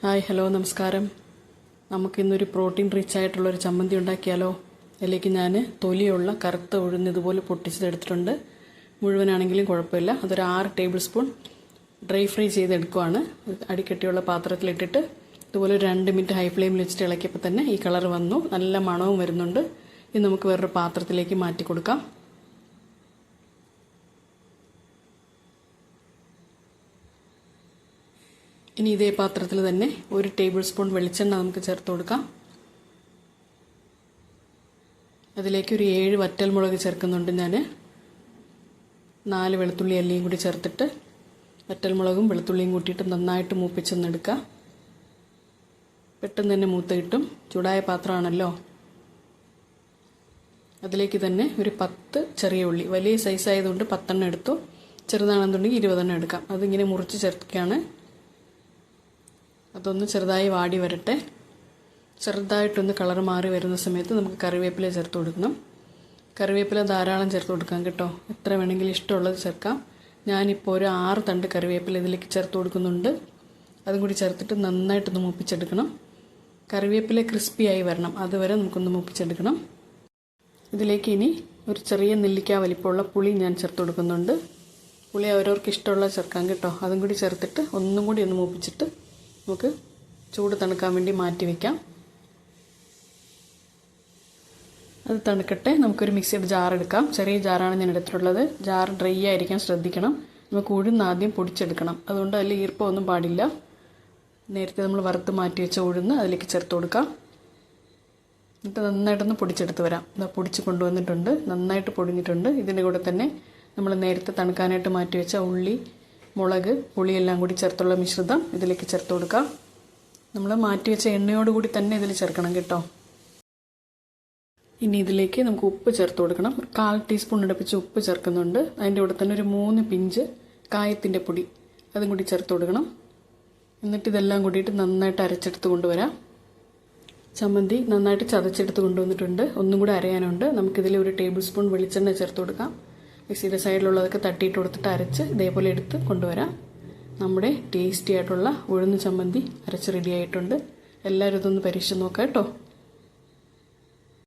Hi hello നമസ്കാരം. നമുക്കിന്നൊരു protein rich ആയിട്ടുള്ളൊരു ചമ്മന്തി ഉണ്ടാക്കിയാലോ? അല്ലെങ്കിൽ ഞാൻ തൊലിയുള്ള കറുത്ത ഉഴുന്ന് ഇതുപോലെ പൊട്ടിച്ചതെടുത്തിട്ടുണ്ട് മുഴുവനാണെങ്കിലും കുഴപ്പമില്ല. അതൊരു ആറ് ടേബിൾ സ്പൂൺ ഡ്രൈ ഫ്രൈ ചെയ്തെടുക്കുവാണ്. അടിക്കട്ടിയുള്ള പാത്രത്തിലിട്ടിട്ട് ഇതുപോലെ ഒരു രണ്ട് മിനിറ്റ് ഹൈ ഫ്ലെയിമിൽ വെച്ചിട്ട് ഇളക്കിയപ്പോൾ തന്നെ ഈ കളർ വന്നു. നല്ല മണവും വരുന്നുണ്ട്. ഇത് നമുക്ക് വേറൊരു പാത്രത്തിലേക്ക് മാറ്റി കൊടുക്കാം ഇനി ഇതേ പാത്രത്തിൽ തന്നെ ഒരു ടേബിൾ സ്പൂൺ വെളിച്ചെണ്ണ നമുക്ക് ചേർത്ത് കൊടുക്കാം. അതിലേക്ക് ഒരു ഏഴ് വറ്റൽമുളക് ചേർക്കുന്നുണ്ട് ഞാൻ നാല് വെളുത്തുള്ളി അല്ലിയും കൂടി ചേർത്തിട്ട് വറ്റൽമുളകും വെളുത്തുള്ളിയും കൂട്ടിയിട്ട് നന്നായിട്ട് മൂപ്പിച്ചെന്നെടുക്കുക പെട്ടെന്ന് തന്നെ മൂത്ത് കിട്ടും. ചൂടായ പാത്രമാണല്ലോ. അതിലേക്ക് തന്നെ ഒരു പത്ത് ചെറിയ ഉള്ളി. വലിയ സൈസ് ആയതുകൊണ്ട് പത്തെണ്ണം എടുത്തു. ചെറുതാണെന്നുണ്ടെങ്കിൽ ഇരുപതെണ്ണം എടുക്കാം. അതിങ്ങനെ മുറിച്ച് ചേർക്കുകയാണ്. അതൊന്ന് ചെറുതായി വാടി വരട്ടെ. ചെറുതായിട്ടൊന്ന് കളർ മാറി വരുന്ന സമയത്ത് നമുക്ക് കറിവേപ്പില ചേർത്ത് കൊടുക്കണം. കറിവേപ്പില ധാരാളം ചേർത്ത് കൊടുക്കാം കേട്ടോ. എത്ര വേണമെങ്കിലും ഇഷ്ടമുള്ളത് ചേർക്കാം. ഞാനിപ്പോൾ ഒരു ആറ് തണ്ട് കറിവേപ്പില ഇതിലേക്ക് ചേർത്ത് കൊടുക്കുന്നുണ്ട്. അതും കൂടി ചേർത്തിട്ട് നന്നായിട്ടൊന്ന് മൂപ്പിച്ചെടുക്കണം. കറിവേപ്പില ക്രിസ്പിയായി വരണം. അതുവരെ നമുക്കൊന്ന് മൂപ്പിച്ചെടുക്കണം. ഇതിലേക്ക് ഇനി ഒരു ചെറിയ നെല്ലിക്ക വലിപ്പമുള്ള പുളി ഞാൻ ചേർത്ത് കൊടുക്കുന്നുണ്ട്. പുളി അവരവർക്ക് ഇഷ്ടമുള്ള ചേർക്കാം കേട്ടോ. അതും കൂടി ചേർത്തിട്ട് ഒന്നും കൂടി ഒന്ന് മൂപ്പിച്ചിട്ട് നമുക്ക് ചൂട് തണുക്കാൻ വേണ്ടി മാറ്റി വയ്ക്കാം അത് തണുക്കട്ടെ. നമുക്കൊരു മിക്സിയുടെ ജാർ എടുക്കാം. ചെറിയ ജാറാണ് ഞാൻ എടുത്തിട്ടുള്ളത്. ജാർ ഡ്രൈ ആയിരിക്കാൻ ശ്രദ്ധിക്കണം. നമുക്ക് ഉഴുന്ന് ആദ്യം പൊടിച്ചെടുക്കണം. അതുകൊണ്ട് അതിൽ ഈർപ്പമൊന്നും പാടില്ല. നേരത്തെ നമ്മൾ വറുത്ത് മാറ്റി വെച്ച ഉഴുന്ന് അതിലേക്ക് ചേർത്ത് കൊടുക്കാം. എന്നിട്ട് നന്നായിട്ടൊന്ന് പൊടിച്ചെടുത്ത് വരാം. ഇതാ പൊടിച്ച് കൊണ്ടുവന്നിട്ടുണ്ട്. നന്നായിട്ട് പൊടിഞ്ഞിട്ടുണ്ട്. ഇതിന്റെ കൂടെ തന്നെ നമ്മൾ നേരത്തെ തണുക്കാനായിട്ട് മാറ്റി വെച്ച ഉള്ളി മുളക് പുളിയെല്ലാം കൂടി ചേർത്തുള്ള മിശ്രിതം ഇതിലേക്ക് ചേർത്ത് കൊടുക്കാം. നമ്മൾ മാറ്റി വെച്ച എണ്ണയോട് കൂടി തന്നെ ഇതിൽ ചേർക്കണം കേട്ടോ. ഇനി ഇതിലേക്ക് നമുക്ക് ഉപ്പ് ചേർത്ത് കൊടുക്കണം. കാൽ ടീസ്പൂൺ അടുപ്പിച്ച് ഉപ്പ് ചേർക്കുന്നുണ്ട്. അതിന്റെ കൂടെ തന്നെ ഒരു മൂന്ന് പിഞ്ച് കായത്തിന്റെ പൊടി അതും കൂടി ചേർത്ത് കൊടുക്കണം. എന്നിട്ട് ഇതെല്ലാം കൂടിയിട്ട് നന്നായിട്ട് അരച്ചെടുത്ത് കൊണ്ടുവരാം. ചമ്മന്തി നന്നായിട്ട് ചതച്ചെടുത്ത് കൊണ്ടുവന്നിട്ടുണ്ട്. ഒന്നും കൂടി അരയാനുണ്ട്. നമുക്കിതിൽ ഒരു ടേബിൾ സ്പൂൺ വെളിച്ചെണ്ണ ചേർത്ത് കൊടുക്കാം. മിക്സിയുടെ സൈഡിലുള്ളതൊക്കെ തട്ടിയിട്ട് കൊടുത്തിട്ട് അരച്ച് ഇതേപോലെ എടുത്ത് കൊണ്ടുവരാം. നമ്മുടെ ടേസ്റ്റി ആയിട്ടുള്ള ഉഴുന്ന് ചമ്മന്തി അരച്ച് റെഡി ആയിട്ടുണ്ട്. എല്ലാവരും ഇതൊന്ന് പരീക്ഷിച്ച് നോക്കാം കേട്ടോ.